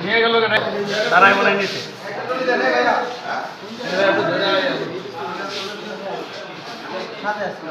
নিয়ে গেল তারাই মনে নিয়েছে সাথে আসলে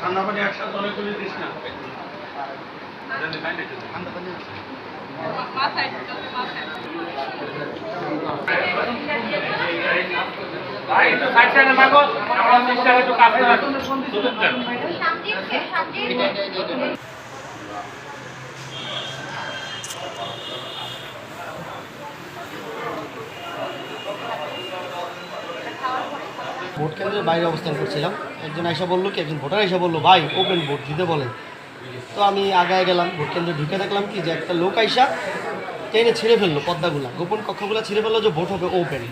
ঠান্ডা পানি একসাথে অনেক করে দিস না। ভোট কেন্দ্রের বাইরে অবস্থান করছিলাম। একজন এসে বলল কি, একজন ভোটার এসে বলল, ভাই ওপেন ভোট দিতে বলে। তো আমি আগায় গেলাম, ভোট কেন্দ্রে ঢুকে দেখলাম কি যে একটা লোক আইসা টেনে ছিঁড়ে ফেলল পদ্মাগুলা। গোপন কক্ষগুলো ছিঁড়ে ফেলল যে ভোট হবে ওপেন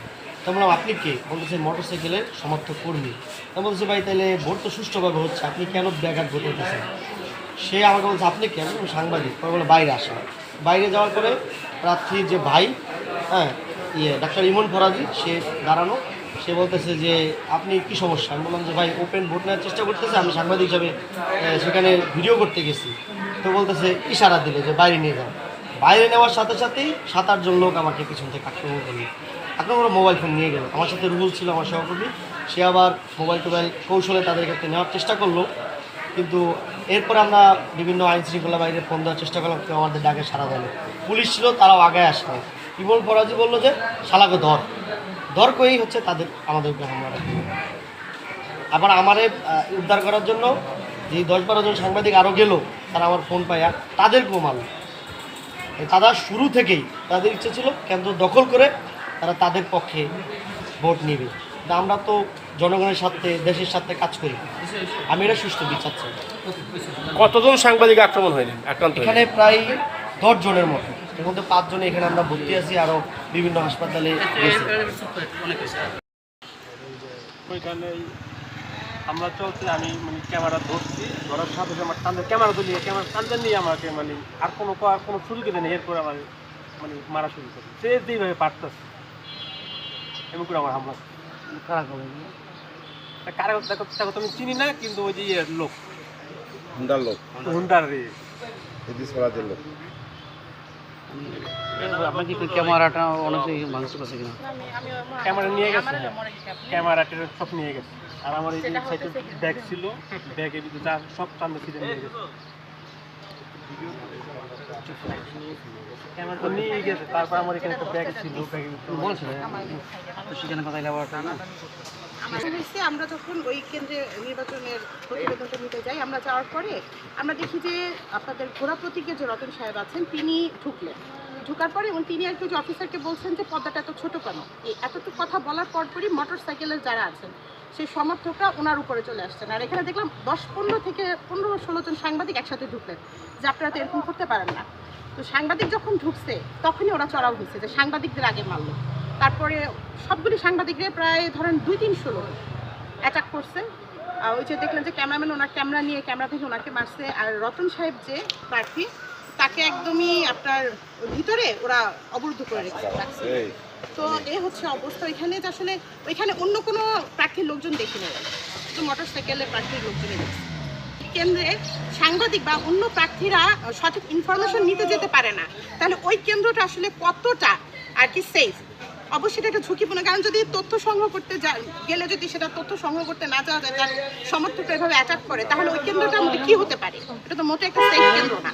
তো বললাম, আপনি কে? বলতেছে মোটর সাইকেলের সমর্থক কর্মী। তো বলছে ভাই, তাহলে ভোট তো সুষ্ঠুভাবে হচ্ছে, আপনি কেন ব্যাঘাত ভোট হতেছেন সে আমাকে বলছে, আপনি কেন সাংবাদিক। পরে বলে বাইরে আসা। বাইরে যাওয়ার পরে প্রার্থীর যে ভাই হ্যাঁ ইয়ে ডাক্তার ইমন ফরাজি, সে দাঁড়ানো সে বলতেছে যে, আপনি কি সমস্যা? আমি বললাম যে, ভাই ওপেন ভোট নেওয়ার চেষ্টা করতেছে। আমি সাংবাদিক হিসাবে সেখানে ভিডিও করতে গেছি। তো বলতেছে, ইশারা দিলে যে বাইরে নিয়ে যাও। বাইরে নেওয়ার সাথে সাথেই সাত আটজন লোক আমাকে পিছন থেকে আক্রমণ করল। আক্রমণ করে মোবাইল ফোন নিয়ে গেল। আমার সাথে রুহুল ছিল, আমার সহকর্মী। সে আবার মোবাইল টোবাইল কৌশলে তাদের কাছে নেওয়ার চেষ্টা করল। কিন্তু এরপর আমরা বিভিন্ন আইন শৃঙ্খলা বাইরে ফোন দেওয়ার চেষ্টা করলাম। কেউ আমাদের ডাকে সারা দেয়নি। পুলিশ ছিল, তারাও আগে আসে ইমন ফরাজি বলল যে, শালাকে ধর। ধর করেই হচ্ছে তাদের আমাদের উপরে হামলা আবার আমারে উদ্ধার করার জন্য যে দশ বারো জন সাংবাদিক আরও গেল তারা আমার ফোন পাইয়া তাদের মারল। তারা শুরু থেকেই তাদের ইচ্ছে ছিল কেন্দ্র দখল করে তারা তাদের পক্ষে ভোট নেবে। আমরা তো জনগণের সাথে দেশের সাথে কাজ করি। আমি এটা সুস্থ বিচার চাই। কতজন সাংবাদিক আক্রমণ হয়নি? আক্রান্ত হয়নি? এখানে প্রায় দশ জনের মতো। এর মধ্যে পাঁচজনে এখানে আমরা ভর্তি আছি আরও বিভিন্ন হাসপাতালে ওইখানে আমরা চলছে আমি মানে ক্যামেরা ধরছি ধরার সাথে সাথে আমার কান্দে ক্যামেরা তো নিয়ে ক্যামেরা কান্দে নিয়ে আমাকে মানে আর কোনো আর কোনো সুযোগই দেয়নি এরপর আমার মানে মারা শুরু করে। সে যেইভাবে পারতেছে এমন করে আমার হামলা তা কারা দেখো দেখো তুমি চিনি না কিন্তু ওই যে লোক। হুন্ডার লোক। হুন্ডার ফরাজের লোক। আপনার কি ক্যামেরাটা অনেক ভাঙচুর আছে কিনা? ক্যামেরা নিয়ে গেছে ক্যামেরা সব নিয়ে গেছে। আর আমার এই সাইকেল ব্যাগ ছিল ব্যাগের ভিতরে যা সব সামনে ছিটে নিয়ে গেছে। ক্যামেরা নিয়ে গেছে তারপর আমার এখানে একটা ব্যাগ ছিল ব্যাগের ভিতরে। বলছিল সেখানে কথা আবার না আমাদের হচ্ছে আমরা যখন ওই কেন্দ্রে নির্বাচনের প্রতিবেদনটা নিতে যাই, আমরা যাওয়ার পরে আমরা দেখি যে আপনাদের ঘোড়া প্রতীকে যে রতন সাহেব আছেন, তিনি ঢুকলেন। ঢুকার পরে এবং তিনি আর কি অফিসারকে বলছেন যে পদ্মাটা এত ছোট কেন? এই এতটুকু কথা বলার পরপরই মোটর সাইকেলের যারা আছেন, সেই সমর্থকরা ওনার উপরে চলে আসছেন। আর এখানে দেখলাম দশ, পনেরো থেকে পনেরো, ষোলো জন সাংবাদিক একসাথে ঢুকলেন, যে আপনারা তো এরকম করতে পারেন না। তো সাংবাদিক যখন ঢুকছে, তখনই ওরা চড়াও হয়েছে যে সাংবাদিকদের আগে মারলো। তারপরে সবগুলি সাংবাদিকরা প্রায় ধরেন দুই তিনশো লোক অ্যাটাক করছে। আর ওই যে দেখলেন যে ক্যামেরাম্যান ওনার ক্যামেরা নিয়ে ক্যামেরা থেকে ওনাকে মারছে। আর রতন সাহেব যে প্রার্থী তাকে একদমই আপনার ভিতরে ওরা অবরুদ্ধ করে রেখেছে। তো এ হচ্ছে অবস্থা। ওইখানে যে আসলে ওইখানে অন্য কোনো প্রার্থীর লোকজন দেখি না তো মোটর সাইকেলের প্রার্থীর লোকজনই দেখছে। কেন্দ্রে সাংবাদিক বা অন্য প্রার্থীরা সঠিক ইনফরমেশন নিতে যেতে পারে না। তাহলে ওই কেন্দ্রটা আসলে কতটা আর কি সেফ অবশ্যই এটা ঝুঁকিপূর্ণ, কারণ যদি তথ্য সংগ্রহ করতে গেলে যদি সেটা তথ্য সংগ্রহ করতে না যাওয়া যায়, তার সমর্থকরা এভাবে অ্যাটাক করে, তাহলে ওই কেন্দ্রটা কি হতে পারে? এটা তো মোটে একটা সেফ কেন্দ্র না।